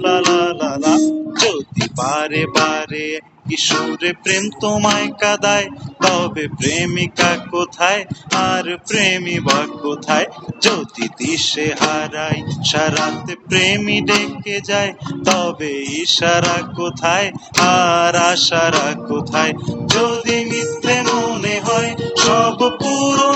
লা যদি বারে বারে কিশোরে প্রেম তোমায় কাদায়। তবে প্রেমিকা কোথায়, আর প্রেমী বা কোথায়? যদি দিশে হারাই সারাতে প্রেমী ডেকে যায়। তবে ইশারা কোথায়, আর আশারা কোথায়? যদি মিথ্যে মনে হয়, সব পুরনো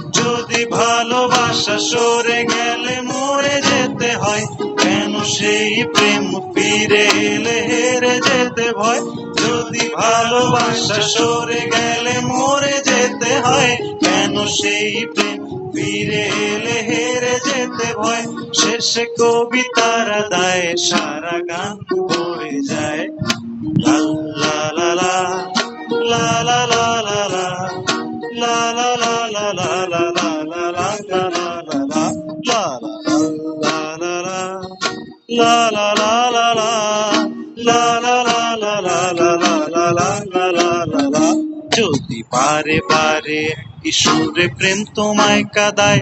যদি ভালোবাসা সরে গেলে মরে যেতে হয়, কেন সেই প্রেম ফিরে এলে হেরে যেতে ভয়? যদি ভালোবাসা সরে গেলে মরে যেতে হয়, কেন সেই প্রেম ফিরে এলে হেরে যেতে ভয়? শেষে কবিতারা দায় সারা গান বয়ে যায়। লা যদি বারে বারে ঈশ্বরে প্রেম তোমায় কাদায়